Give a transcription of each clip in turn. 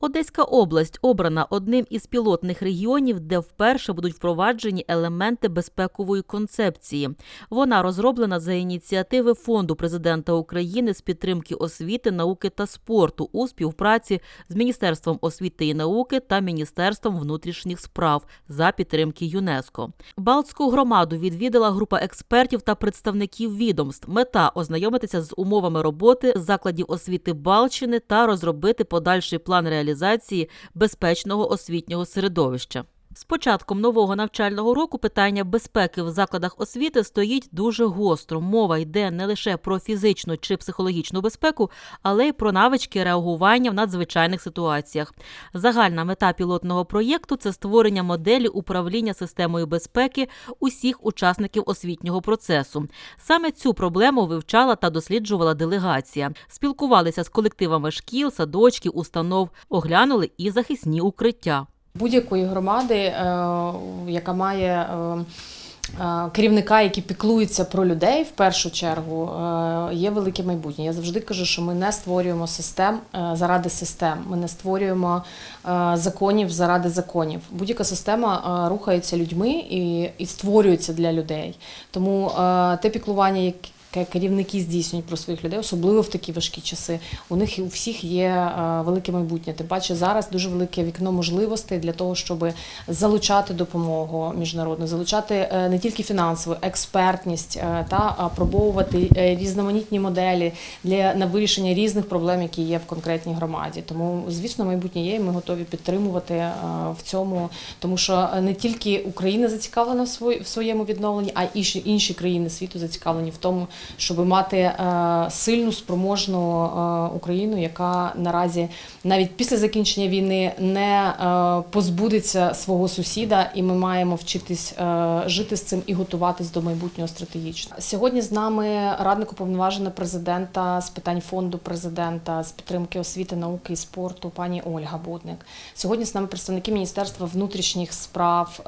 Одеська область обрана одним із пілотних регіонів, де вперше будуть впроваджені елементи безпекової концепції. Вона розроблена за ініціативи Фонду президента України з підтримки освіти, науки та спорту у співпраці з Міністерством освіти і науки та Міністерством внутрішніх справ за підтримки ЮНЕСКО. Балтську громаду відвідала група експертів та представників відомств. Мета ознайомитися з умовами роботи закладів освіти Балтщини та розробити подальший план реалізації безпечного освітнього середовища. З початком нового навчального року питання безпеки в закладах освіти стоїть дуже гостро. Мова йде не лише про фізичну чи психологічну безпеку, але й про навички реагування в надзвичайних ситуаціях. Загальна мета пілотного проєкту це створення моделі управління системою безпеки усіх учасників освітнього процесу. Саме цю проблему вивчала та досліджувала делегація. Спілкувалися з колективами шкіл, садочків, установ, оглянули і захисні укриття. Будь-якої громади, е, яка має е, е, керівника, який піклується про людей в першу чергу, є велике майбутнє. Я завжди кажу, що ми не створюємо систем заради систем. Ми не створюємо законів заради законів. Будь-яка система рухається людьми і, створюється для людей. Тому те піклування, яке керівники здійснюють про своїх людей, особливо в такі важкі часи. У них і у всіх є е, велике майбутнє. Тим паче зараз дуже велике вікно можливостей для того, щоб залучати допомогу міжнародну, залучати е, не тільки фінансову, експертність е, та апробовувати е, різноманітні моделі для на вирішення різних проблем, які є в конкретній громаді. Тому, звісно, майбутнє є, і ми готові підтримувати в цьому, тому що не тільки Україна зацікавлена в своєму відновленні, а й інші країни світу зацікавлені в тому, щоб мати е, сильну, спроможну е, Україну, яка наразі навіть після закінчення війни не е, позбудеться свого сусіда, і ми маємо вчитись жити з цим і готуватись до майбутнього стратегічно. Сьогодні з нами радник уповноважена президента з питань фонду президента з підтримки освіти, науки і спорту, пані Ольга Бодник. Сьогодні з нами представники Міністерства внутрішніх справ.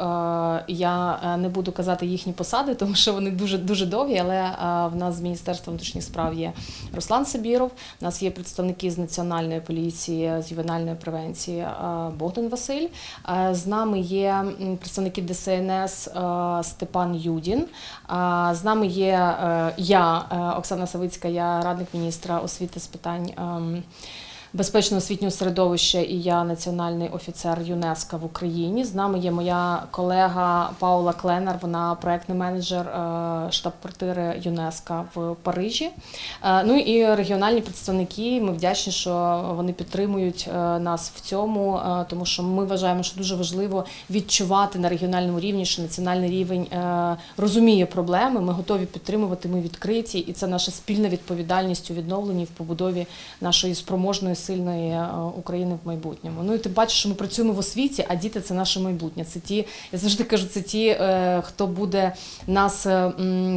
Я не буду казати їхні посади, тому що вони дуже дуже довгі. Але в нас з Міністерства внутрішніх справ є Руслан Сабіров. У нас є представники з національної поліції з ювенальної превенції е, Богдан Василь. Е, З нами є представники ДСНС е, Степан Юдін. З нами є я, Оксана Савицька, я радник міністра освіти з питань. Безпечного освітнього середовища і я національний офіцер ЮНЕСКО в Україні. З нами є моя колега Паула Кленер, вона проектний менеджер е, штаб-квартири ЮНЕСКО в Парижі. Е, Ну і регіональні представники. Ми вдячні, що вони підтримують е, нас в цьому, тому що ми вважаємо, що дуже важливо відчувати на регіональному рівні, що національний рівень розуміє проблеми. Ми готові підтримувати. Ми відкриті, і це наша спільна відповідальність у відновленні в побудові нашої спроможної сильної е, України в майбутньому. Ну і тим паче, що ми працюємо в освіті, а діти це наше майбутнє. Це ті, я завжди кажу, це ті, е, хто буде нас е,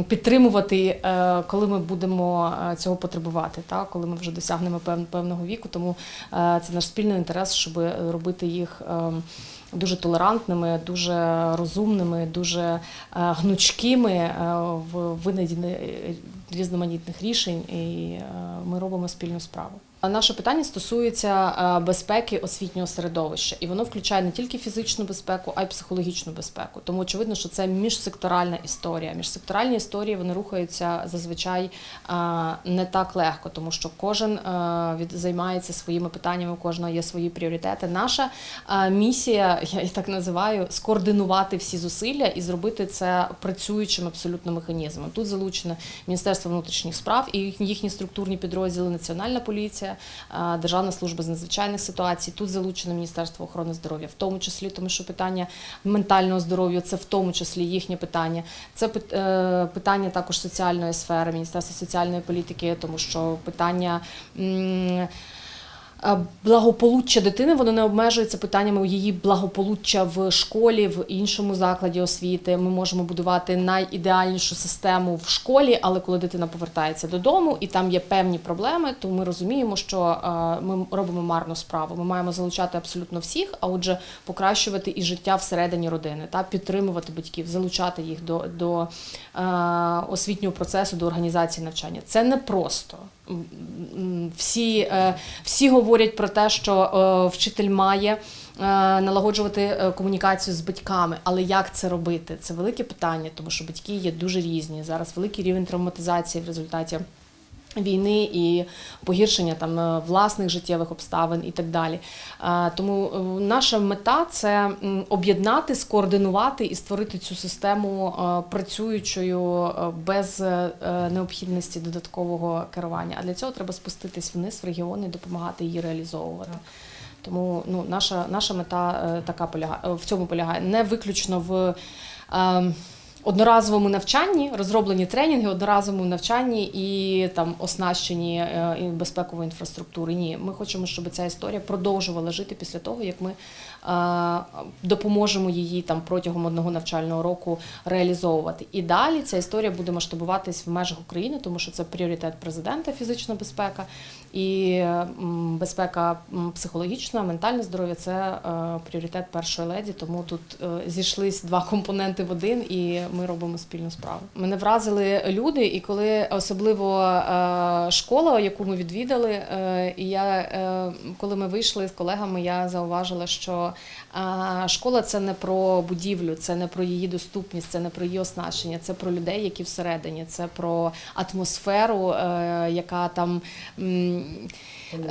підтримувати, коли ми будемо цього потребувати, так? коли ми вже досягнемо пев- певного віку. Тому це наш спільний інтерес, щоб робити їх. Дуже толерантними, дуже розумними, дуже гнучкими в винайденні е, різноманітних рішень, і ми робимо спільну справу. Наше питання стосується е, безпеки освітнього середовища, і воно включає не тільки фізичну безпеку, а й психологічну безпеку. Тому очевидно, що це міжсекторальна історія. Міжсекторальні історії вони рухаються зазвичай е, не так легко, тому що кожен е, займається своїми питаннями, у кожного є свої пріоритети. Наша місія, я її так називаю, скоординувати всі зусилля і зробити це працюючим абсолютно механізмом. Тут залучено Міністерство внутрішніх справ і їхні структурні підрозділи, Національна поліція, е, Державна служба з надзвичайних ситуацій. Тут залучено Міністерство охорони здоров'я, в тому числі, тому що питання ментального здоров'я це в тому числі їхнє питання. Це е, питання також соціальної сфери, Міністерства соціальної політики, тому що питання. А Благополуччя дитини воно не обмежується питаннями її благополуччя в школі, в іншому закладі освіти. Ми можемо будувати найідеальнішу систему в школі, але коли дитина повертається додому і там є певні проблеми, то ми розуміємо, що е, ми робимо марну справу. Ми маємо залучати абсолютно всіх, а отже, покращувати і життя всередині родини, та підтримувати батьків, залучати їх до, до е, освітнього процесу, до організації навчання. Це не просто. М, м, Всі, е, всі говорять. Говорять про те, що е, вчитель має е, налагоджувати е, комунікацію з батьками. Але як це робити? Це велике питання, тому що батьки є дуже різні. Зараз великий рівень травматизації в результаті. Війни і погіршення там е, власних життєвих обставин і так далі. Тому е, наша мета це об'єднати, скоординувати і створити цю систему е, працюючою без необхідності додаткового керування. А для цього треба спуститись вниз в регіони і допомагати її реалізовувати. Тому ну, наша, наша мета така полягає в цьому полягає не виключно в. Одноразовому навчанні розроблені тренінги, одноразовому навчанні і там оснащені е, безпекової інфраструктури. Ні, ми хочемо, щоб ця історія продовжувала жити після того, як ми е, допоможемо її там протягом одного навчального року реалізовувати. І далі ця історія буде масштабуватись в межах України, тому що це пріоритет президента, фізична безпека і безпека психологічна, ментальне здоров'я це е, пріоритет першої леді. Тому тут зійшлись два компоненти в один, і ми робимо спільну справу. Мене вразили люди, і коли особливо е, школа, яку ми відвідали, е, і я е, коли ми вийшли з колегами, я зауважила, що школа це не про будівлю, це не про її доступність, це не про її оснащення, це про людей, які всередині, це про атмосферу, яка там.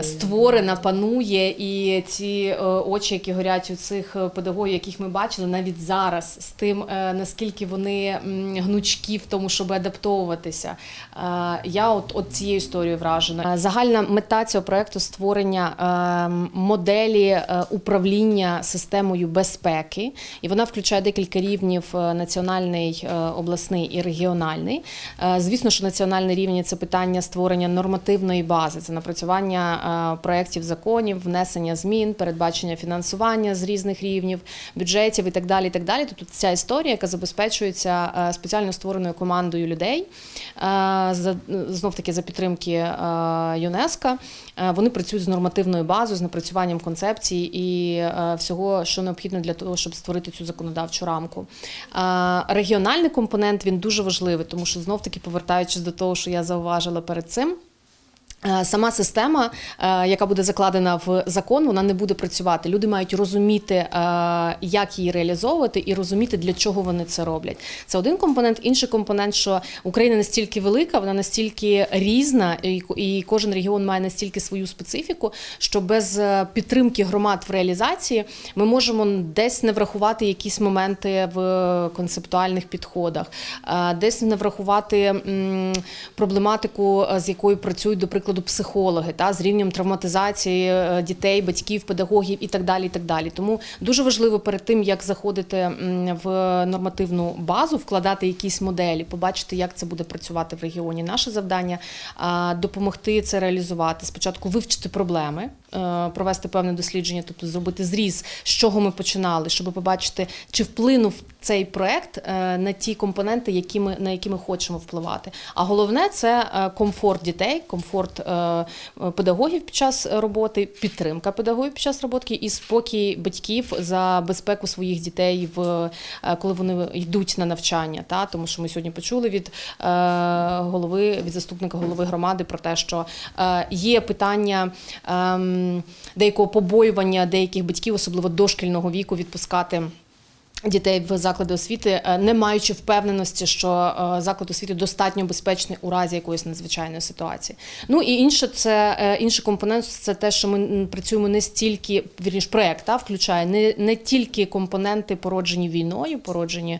створена, панує, і ці очі, які горять у цих педагогів, яких ми бачили навіть зараз, з тим наскільки вони гнучкі в тому, щоб адаптовуватися. Е, Я от, от цією історією вражена. Е, Загальна мета цього проекту створення е, моделі е, управління системою безпеки, і вона включає декілька рівнів: національний, обласний і регіональний. Звісно, що національний рівень це питання створення нормативної бази, це напрацювання проєктів законів, внесення змін, передбачення фінансування з різних рівнів, бюджетів і так далі. І так далі. Тобто ця історія, яка забезпечується е, спеціально створеною командою людей, е, знов таки за підтримки е, ЮНЕСКО. Вони працюють з нормативною базою, з напрацюванням концепцій і всього, що необхідно для того, щоб створити цю законодавчу рамку. Регіональний компонент він дуже важливий, тому що знов таки повертаючись до того, що я зауважила перед цим. Е, Сама система, е, яка буде закладена в закон, вона не буде працювати. Люди мають розуміти, е, як її реалізовувати, і розуміти, для чого вони це роблять. Це один компонент. Інший компонент, що Україна настільки велика, вона настільки різна, і кожен регіон має настільки свою специфіку, що без підтримки громад в реалізації ми можемо десь не врахувати якісь моменти в концептуальних підходах, десь не врахувати проблематику, з якою працюють, до прикладу, психологи, та з рівнем травматизації е, дітей, батьків, педагогів і так далі. І так далі. Тому дуже важливо перед тим, як заходити в нормативну базу, вкладати якісь моделі, побачити, як це буде працювати в регіоні. Наше завдання допомогти це реалізувати. Спочатку вивчити проблеми, е, провести певне дослідження, тобто зробити зріз, з чого ми починали, щоб побачити, чи вплинув цей проект е, на ті компоненти, які ми на які ми хочемо впливати. А головне це комфорт дітей, комфорт педагогів під час роботи, підтримка педагогів під час роботи і спокій батьків за безпеку своїх дітей в е, коли вони йдуть на навчання. Та тому, що ми сьогодні почули від е, голови від заступника голови громади про те, що е, є питання ем, деякого побоювання деяких батьків, особливо дошкільного віку, відпускати. Дітей в заклади освіти, е, не маючи впевненості, що е, заклад освіти достатньо безпечний у разі якоїсь надзвичайної ситуації. Ну і інше, це е, інший компонент це те, що ми працюємо не стільки вірніш, проект та, включає не, не тільки компоненти, породжені війною, породжені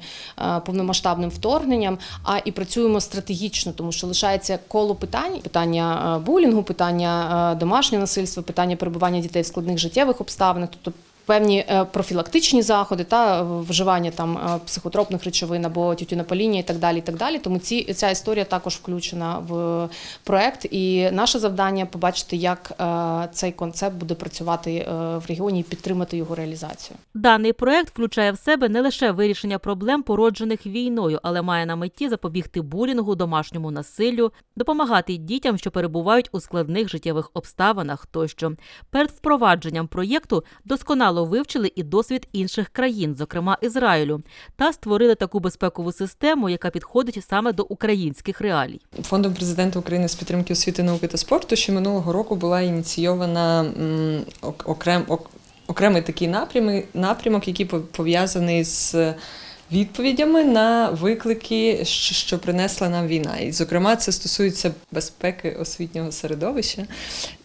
повномасштабним вторгненням, а і працюємо стратегічно, тому що лишається коло питань: питання булінгу, питання домашнього насильства, питання перебування дітей в складних життєвих обставинах, тобто певні е, профілактичні заходи та вживання там е, психотропних речовин або тютюнопаління і так далі. І так далі. Тому ці ця історія також включена в проект. І наше завдання побачити, як е, цей концепт буде працювати в регіоні і підтримати його реалізацію. Даний проект включає в себе не лише вирішення проблем, породжених війною, але має на меті запобігти булінгу, домашньому насиллю, допомагати дітям, що перебувають у складних життєвих обставинах тощо. Перед впровадженням проєкту досконало досконало вивчили і досвід інших країн, зокрема Ізраїлю, та створили таку безпекову систему, яка підходить саме до українських реалій. Фондом президента України з підтримки освіти, науки та спорту ще минулого року була ініційована ок- окрем, окремий такий напрямок, напрямок, який пов- пов'язаний з відповідями на виклики, що принесла нам війна. І, зокрема, це стосується безпеки освітнього середовища.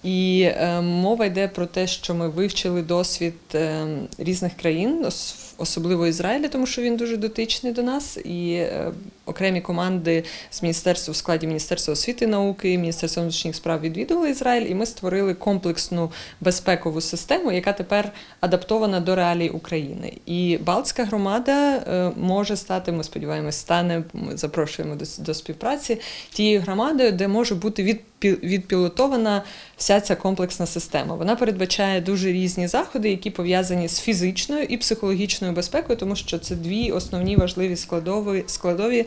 І е, мова йде про те, що ми вивчили досвід е, різних країн, ос- особливо Ізраїля, тому що він дуже дотичний до нас. І е, окремі команди з міністерства в складі Міністерства освіти і науки, Міністерства внутрішніх справ відвідували Ізраїль, і ми створили комплексну безпекову систему, яка тепер адаптована до реалій України. І Балтська громада може стати, ми сподіваємось, стане. Ми запрошуємо до, співпраці тією громадою, де може бути відпі- відпілотована вся ця комплексна система. Вона передбачає дуже різні заходи, які пов'язані з фізичною і психологічною безпекою, тому що це дві основні важливі складові, складові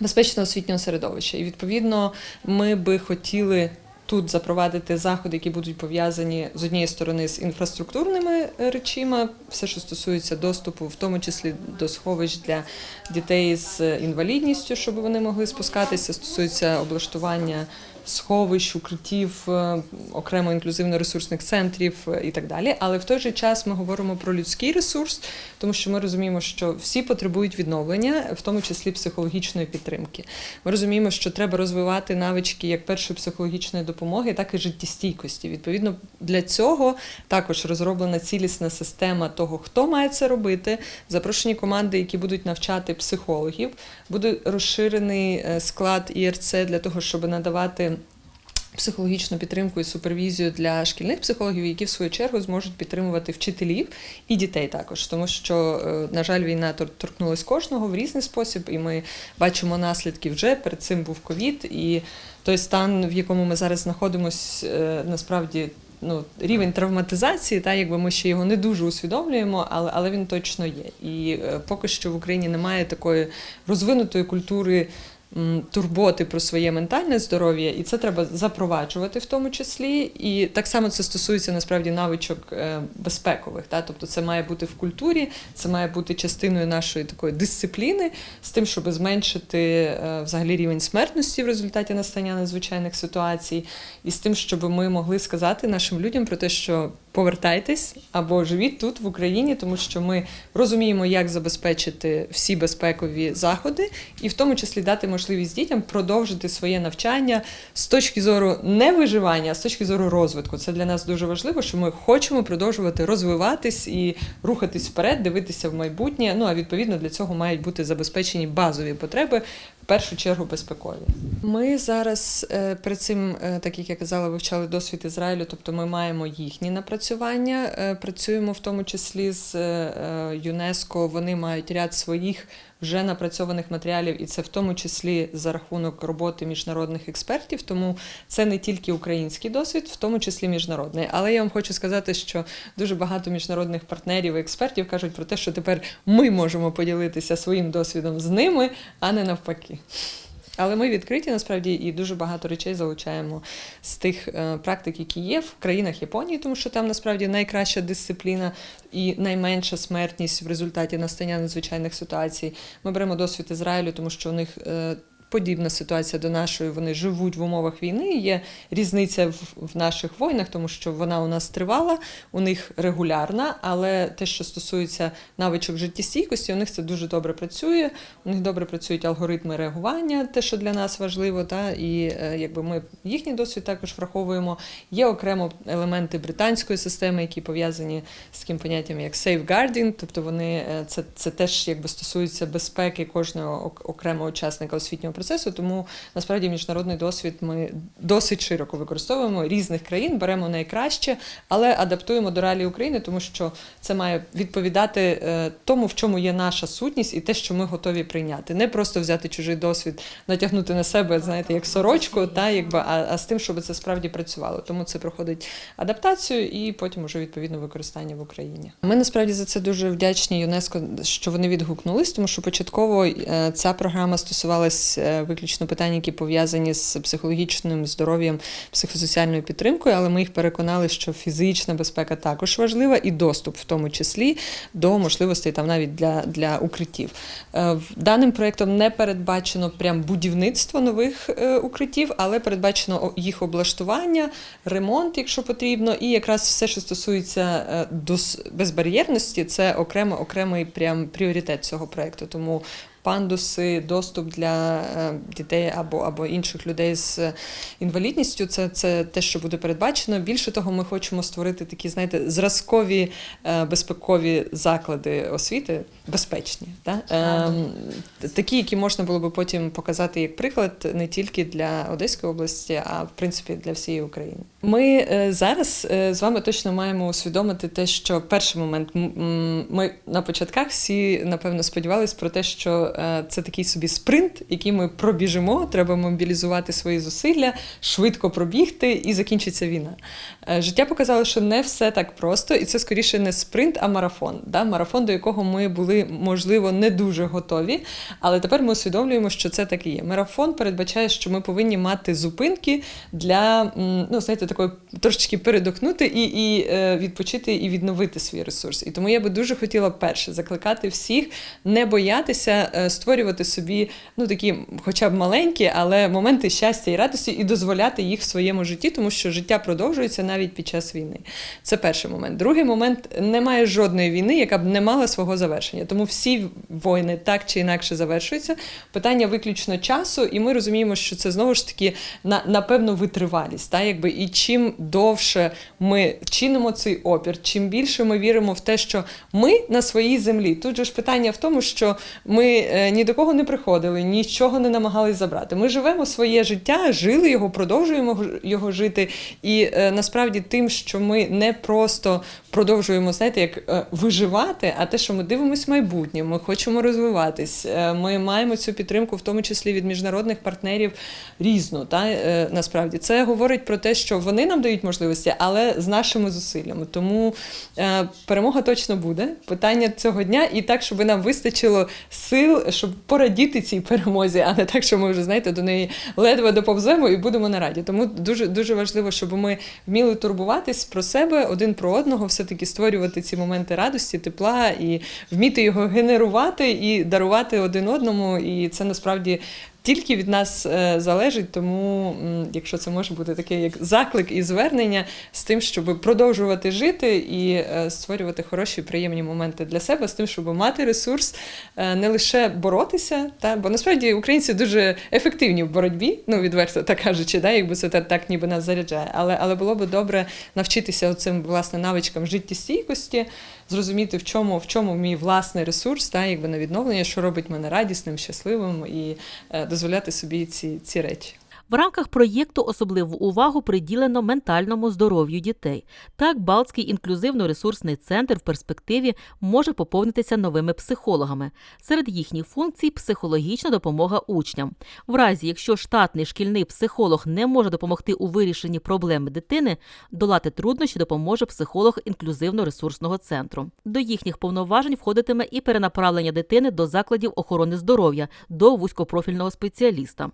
безпечного освітнього середовища. І відповідно ми би хотіли. Тут запровадити заходи, які будуть пов'язані з однієї сторони з інфраструктурними е, речима, все, що стосується доступу, в тому числі до сховищ для дітей з інвалідністю, щоб вони могли спускатися, стосується облаштування сховищ, укриттів, е, окремо інклюзивно-ресурсних центрів е, і так далі. Але в той же час ми говоримо про людський ресурс, тому що ми розуміємо, що всі потребують відновлення, в тому числі психологічної підтримки. Ми розуміємо, що треба розвивати навички як першої психологічної допомоги, так і життєстійкості. Відповідно, для цього також розроблена цілісна система того, хто має це робити. Запрошені команди, які будуть навчати психологів. Буде розширений е, склад ІРЦ для того, щоб надавати. Психологічну підтримку і супервізію для шкільних психологів, які в свою чергу зможуть підтримувати вчителів і дітей також, тому що, е, на жаль, війна тор- торкнулась кожного в різний спосіб, і ми бачимо наслідки вже. Перед цим був ковід, і той стан, в якому ми зараз знаходимося, е, насправді. Ну, рівень травматизації, та якби ми ще його не дуже усвідомлюємо, але, але він точно є. І е, поки що в Україні немає такої розвинутої культури турботи про своє ментальне здоров'я, і це треба запроваджувати в тому числі. І так само це стосується насправді навичок е, безпекових. Та? Тобто це має бути в культурі, це має бути частиною нашої такої дисципліни з тим, щоб зменшити е, взагалі рівень смертності в результаті настання надзвичайних ситуацій, і з тим, щоб ми могли сказати нашим людям про те, що повертайтесь або живіть тут в Україні, тому що ми розуміємо, як забезпечити всі безпекові заходи, і в тому числі дати можливість дітям продовжити своє навчання з точки зору не виживання, а з точки зору розвитку. Це для нас дуже важливо, що ми хочемо продовжувати розвиватись і рухатись вперед, дивитися в майбутнє. Ну а відповідно для цього мають бути забезпечені базові потреби. Першу чергу безпекові. Ми зараз е, перед цим, е, так як я казала, вивчали досвід Ізраїлю, тобто ми маємо їхні напрацювання. Е, Працюємо в тому числі з ЮНЕСКО. Вони мають ряд своїх вже напрацьованих матеріалів, і це в тому числі за рахунок роботи міжнародних експертів. Тому це не тільки український досвід, в тому числі міжнародний. Але я вам хочу сказати, що дуже багато міжнародних партнерів і експертів кажуть про те, що тепер ми можемо поділитися своїм досвідом з ними, а не навпаки. Але ми відкриті насправді і дуже багато речей залучаємо з тих е, практик, які є в країнах Японії, тому що там насправді найкраща дисципліна і найменша смертність в результаті настання надзвичайних ситуацій. Ми беремо досвід Ізраїлю, тому що у них. Подібна ситуація до нашої, вони живуть в умовах війни. Є різниця в, в наших воїнах, тому що вона у нас тривала, у них регулярна, але те, що стосується навичок життєстійкості, у них це дуже добре працює. У них добре працюють алгоритми реагування, те, що для нас важливо, та і е, якби ми їхній досвід також враховуємо. Є окремо елементи британської системи, які пов'язані з таким поняттям як safeguarding, тобто вони е, це, це теж якби стосується безпеки кожного окремого учасника освітнього процесу. Тому насправді міжнародний досвід ми досить широко використовуємо різних країн, беремо найкраще, але адаптуємо до реалій України, тому що це має відповідати е, тому, в чому є наша сутність, і те, що ми готові прийняти. Не просто взяти чужий досвід, натягнути на себе, знаєте, як сорочку, та якби а, а з тим, щоб це справді працювало. Тому це проходить адаптацію і потім уже відповідно використання в Україні. Ми насправді за це дуже вдячні ЮНЕСКО, що вони відгукнулись, тому що початково е, ця програма стосувалась е, виключно питання, які пов'язані з психологічним здоров'ям, психосоціальною підтримкою, але ми їх переконали, що фізична безпека також важлива, і доступ, в тому числі, до можливостей там навіть для, для укриттів. Е, Даним проєктом не передбачено прям будівництво нових е, укриттів, але передбачено їх облаштування, ремонт, якщо потрібно, і якраз все, що стосується е, безбар'єрності, це окремо окремий прям пріоритет цього проєкту. Тому пандуси, доступ для е, дітей або, або інших людей з е, інвалідністю. Це, це те, що буде передбачено. Більше того, ми хочемо створити такі, знаєте, зразкові е, безпекові заклади освіти, безпечні, та? Ем, такі, які можна було би потім показати як приклад не тільки для Одеської області, а в принципі для всієї України. Ми е, зараз е, з вами точно маємо усвідомити те, що перший момент ми на початках всі напевно сподівалися про те, що е, це такий собі спринт, який ми пробіжимо. Треба мобілізувати свої зусилля, швидко пробігти, і закінчиться війна. Життя показало, що не все так просто, і це скоріше не спринт, а марафон. Да? Марафон, до якого ми були, можливо, не дуже готові. Але тепер ми усвідомлюємо, що це так і є. Марафон передбачає, що ми повинні мати зупинки для ну, знаєте, такої трошечки передохнути і, і е, відпочити і відновити свій ресурс. І тому я би дуже хотіла перше закликати всіх не боятися е, створювати собі ну такі, хоча б маленькі, але моменти щастя і радості, і дозволяти їх в своєму житті, тому що життя продовжується навіть під час війни. Це перший момент. Другий момент немає жодної війни, яка б не мала свого завершення. Тому всі війни так чи інакше завершуються. Питання виключно часу, і ми розуміємо, що це знову ж таки на, на певну витривалість. Та, якби, і чим довше ми чинимо цей опір, чим більше ми віримо в те, що ми на своїй землі. Тут же ж питання в тому, що ми е, ні до кого не приходили, нічого не намагались забрати. Ми живемо своє життя, жили його, продовжуємо його жити. І е, насправді тим, що ми не просто продовжуємо, знаєте, як е, виживати, а те, що ми дивимося майбутнє, ми хочемо розвиватись. Ми маємо цю підтримку, в тому числі від міжнародних партнерів різну. Та насправді це говорить про те, що вони нам дають можливості, але з нашими зусиллями. Тому е, перемога точно буде. Питання цього дня, і так, щоб нам вистачило сил, щоб порадіти цій перемозі, а не так, що ми вже знаєте до неї ледве доповземо і будемо на раді. Тому дуже дуже важливо, щоб ми вміли турбуватись про себе один про одного, все таки створювати ці моменти радості, тепла і вміти його генерувати і дарувати один одному. І це насправді. Тільки від нас е, залежить, тому якщо це може бути таке як заклик і звернення з тим, щоб продовжувати жити і е, створювати хороші приємні моменти для себе, з тим, щоб мати ресурс, е, не лише боротися, та бо насправді українці дуже ефективні в боротьбі, ну відверто так кажучи, да, якби це так, ніби нас заряджає. Але але було би добре навчитися цим власне навичкам життєстійкості, зрозуміти, в чому в чому мій власний ресурс, та якби на відновлення, що робить мене радісним, щасливим і е, дозволяти собі ці, ці речі. В рамках проєкту особливу увагу приділено ментальному здоров'ю дітей. Так, Балтський інклюзивно-ресурсний центр в перспективі може поповнитися новими психологами. Серед їхніх функцій психологічна допомога учням. В разі, якщо штатний шкільний психолог не може допомогти у вирішенні проблеми дитини, долати труднощі допоможе психолог інклюзивно-ресурсного центру. До їхніх повноважень входитиме і перенаправлення дитини до закладів охорони здоров'я до вузькопрофільного спеціаліста.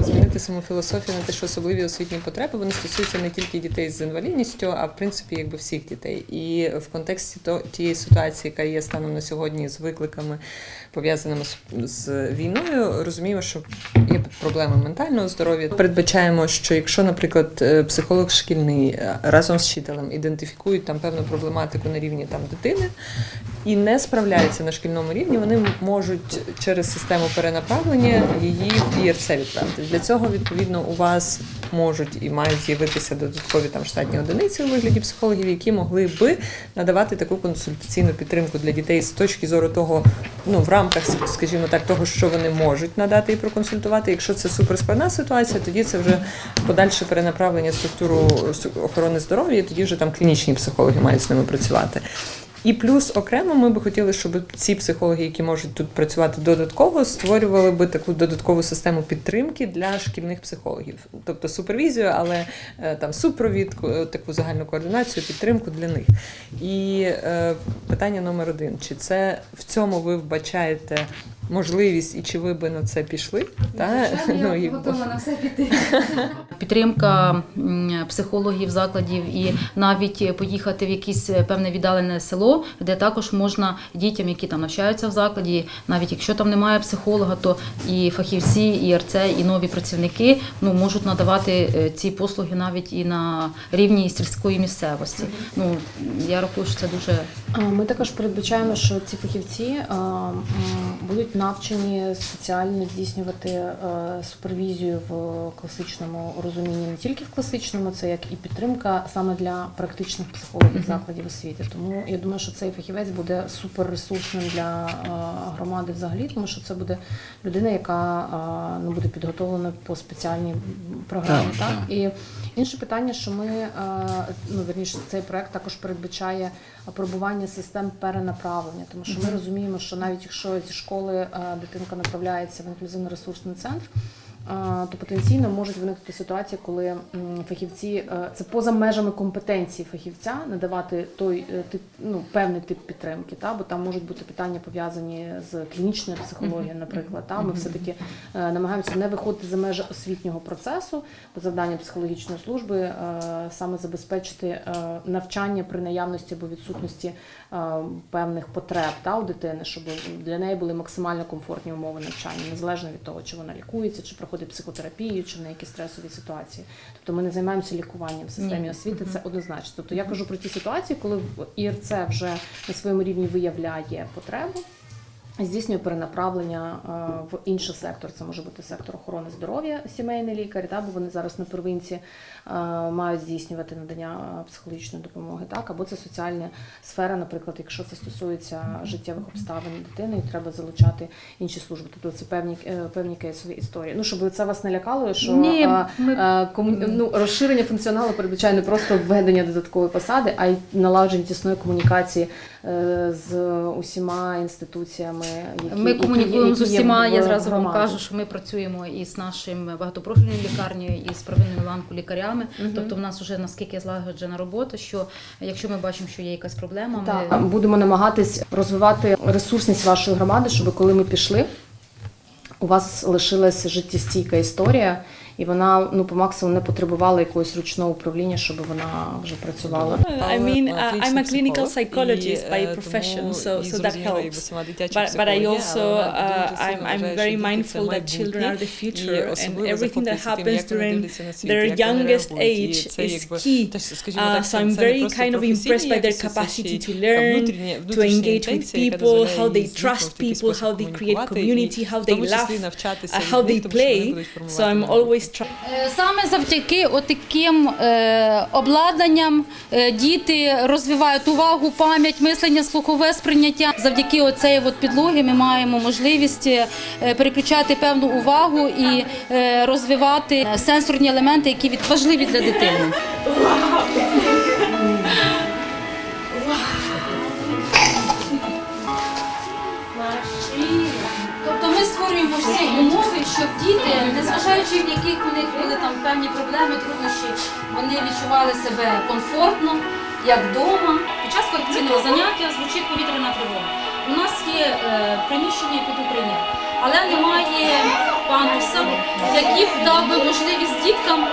змінити саму філософію на те, що особливі освітні потреби вони стосуються не тільки дітей з інвалідністю, а в принципі якби всіх дітей. І в контексті тієї ситуації, яка є станом на сьогодні з викликами пов'язаними з, війною, розуміємо, що є проблема ментального здоров'я. Передбачаємо, що якщо, наприклад, е, психолог шкільний е, разом з вчителем ідентифікують там певну проблематику на рівні там дитини і не справляються на шкільному рівні, вони можуть через систему перенаправлення її в ІРЦ відправити. Для цього відповідно у вас можуть і мають з'явитися додаткові там штатні одиниці у вигляді психологів, які могли би надавати таку консультаційну підтримку для дітей з точки зору того, ну в рамках, скажімо так, того, що вони можуть надати і проконсультувати. Якщо це суперскладна ситуація, тоді це вже подальше перенаправлення структуру охорони здоров'я, і тоді вже там клінічні психологи мають з ними працювати. І плюс окремо ми би хотіли, щоб ці психологи, які можуть тут працювати додатково, створювали би таку додаткову систему підтримки для шкільних психологів, тобто супервізію, але е, там супровід, таку загальну координацію, підтримку для них. І е, питання номер один: чи це в цьому ви вбачаєте можливість і чи ви би на це пішли? Та? Ну, якби. на все піти. Підтримка психологів закладів і навіть поїхати в якесь певне віддалене село, де також можна дітям, які там навчаються в закладі, навіть якщо там немає психолога, то і фахівці, і РЦ, і нові працівники ну можуть надавати е, ці послуги навіть і на рівні сільської місцевості. Ну я рахую, що це дуже Ми також передбачаємо, що ці фахівці будуть навчені спеціально здійснювати е, супервізію в класичному розумінні, не тільки в класичному, це як і підтримка саме для практичних психологів закладів освіти. Тому я думаю, що цей фахівець буде суперресурсним для е, громади взагалі, тому що це буде людина, яка е, ну, буде підготовлена по спеціальній програмі. Так, Так, так. І інше питання, що ми е, ну верніше, цей проект також передбачає апробування систем перенаправлення, тому що ми розуміємо, що навіть якщо зі школи е, дитинка направляється в інклюзивно-ресурсний центр. Е, То потенційно можуть виникнути ситуації, коли фахівці е, це поза межами компетенції фахівця надавати той е, тип, ну певний тип підтримки, та бо там можуть бути питання пов'язані з клінічною психологією, наприклад. Та ми все таки намагаємося не виходити за межі освітнього процесу, бо завдання психологічної служби е, саме забезпечити е, навчання при наявності або відсутності е, певних потреб та у дитини, щоб для неї були максимально комфортні умови навчання, незалежно від того, чи вона лікується, чи проходить психотерапію, чи на якісь стресові ситуації. Тобто ми не займаємося лікуванням в системі Ні. освіти. Це однозначно. Тобто я кажу про ті ситуації, коли ІРЦ вже на своєму рівні виявляє потребу. Здійснює перенаправлення е, в інший сектор. Це може бути сектор охорони здоров'я, сімейний лікар, та, бо вони зараз на первинці е, мають здійснювати надання е, психологічної допомоги, так або це соціальна сфера, наприклад, якщо це стосується життєвих обставин дитини, і треба залучати інші служби. Тобто це певні певні кейсові історії. Ну щоб це вас не лякало, що Ні, ми- кому- ну, розширення функціоналу передбачає не просто введення додаткової посади, а й налагодження тісної комунікації з усіма інституціями. Які, Ми комунікуємо з які є усіма. Я зразу вам кажу, що ми працюємо і з нашим багатопрофільною лікарнею, і з первинною ланкою лікарями. Мгм. Тобто, в нас вже наскільки злагоджена робота, що якщо ми бачимо, що є якась проблема, ми будемо намагатись розвивати ресурсність вашої громади, щоб коли ми пішли, у вас лишилася життєстійка історія, і вона ну по максимуму не потребувала якогось ручного управління, щоб вона вже працювала. I mean, uh, I'm a clinical Психолог, psychologist і, by е, profession, тому so і so that зрозуміло, якби helps. сама дитяча But but I психологія, also але вона uh, дуже I'm сильно I'm вважає, very що діти це mindful that children are the майбутнє, future, і and особливо everything that захоплюється тим, happens як вони during дивляться на світ, their як вони youngest реагують. І age це is якби, key. теж, скажімо Uh, так, so це- I'm це не very просто kind of професійні impressed by their якості, це capacity ще to й learn, внутрішня- to внутрішня engage with інтенція, яка people, дозволяє how they їй звикнути trust в такий people, спосіб how they create комунікувати, і community, how в they тому числі laugh, навчатися uh, від how них, they тому що вони play. будуть So формувати I'm майбутнє. always trying. Е, Саме завдяки отаким е, обладнанням е, діти розвивають увагу, пам'ять, мислення, слухове сприйняття. Завдяки оцеї от підлоги ми маємо можливість переключати певну увагу і розвивати сенсорні елементи, які важливі для дитини. Тобто ми створюємо всі умови, щоб діти, незважаючи в яких у них були там певні проблеми, труднощі, вони відчували себе комфортно, як вдома. Під час корекційного заняття звучить повітряна тривога. У нас є е, приміщення під Україні, але немає пандуса, який б дав би можливість діткам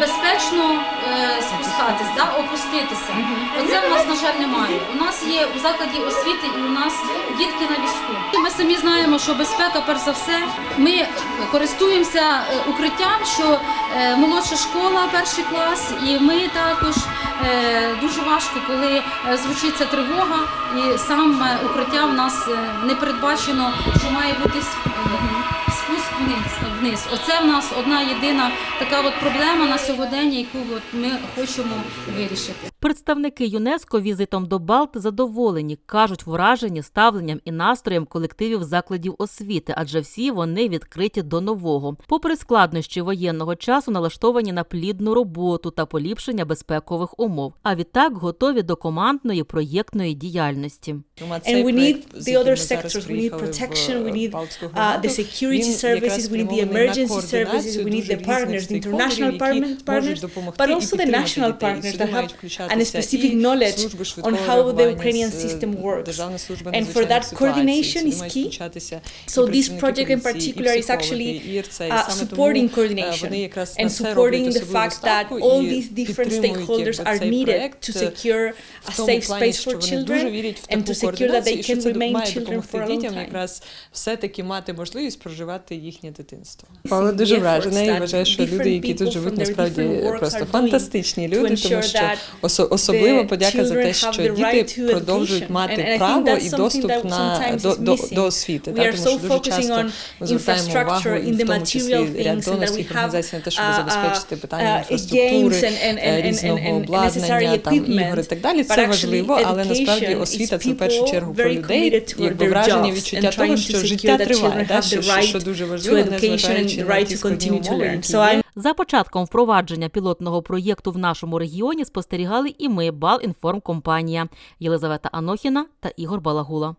безпечно е, спускатись, да, опуститися. Оце в нас, на жаль, немає. У нас є у закладі освіти і у нас дітки на візку. Ми самі знаємо, що безпека, перш за все, ми користуємося е, укриттям, що е, молодша школа, перший клас, і ми також е, дуже важко, коли е, звучить ця тривога, і сам е, укриття в нас е, не передбачено, що має бути сп- е, спуск вниз. Вниз. Оце в нас одна єдина така от проблема на сьогодення, яку от ми хочемо вирішити. Представники ЮНЕСКО візитом до Балт задоволені, кажуть, вражені ставленням і настроєм колективів закладів освіти, адже всі вони відкриті до нового. Попри складнощі воєнного часу, налаштовані на плідну роботу та поліпшення безпекових умов. А відтак готові до командної проєктної діяльності. Зокрема, And we need the other sectors. We need protection. We need uh, the security services. We need the emergency services. координацію We need дуже the різних partners, the стейкхолдерів, international які partners, можуть partners, допомогти but і also the підтримати national дітей. partners Сюди that мають have включатися долучатися specific і knowledge служби on швидкого how the реагування Ukrainian з, system works. Державна служба And for надзвичайних that ситуацій. coordination Сюди is мають key. включатися і So this працівники project in поліції, і particular is психологи, actually, і РЦ, і uh, саме supporting тому, е, coordination вони якраз and на це supporting роблять the особливу fact that ставку all і these different підтримують, stakeholders якби, are цей needed проект, to е, secure a в тому safe плані, space що for вони дуже children вірять в and таку to secure that координацію, they і що can це remain має children допомогти for a long дітям time. якраз все-таки мати можливість проживати їхнє дитинство. See Павло дуже вражена і that вважаю, що люди, які тут живуть, насправді просто фантастичні люди, тому що особливо подяка за те, що діти продовжують мати право і доступ на до, до, до освіти. Та, тому що дуже часто ми звертаємо увагу і в тому числі ряд донорських організацій на те, щоб uh, забезпечити uh, питання uh, інфраструктури, е, різного обладнання, там ігор і так далі. Це важливо, але насправді освіта це в першу чергу про людей, якби враження відчуття того, що життя триває, що, що, що дуже важливо, незважаючи the right to continue to learn. So. I'm За початком впровадження пілотного проєкту в нашому регіоні спостерігали і ми, Балінформкомпанія Єлизавета Анохіна та Ігор Балагула.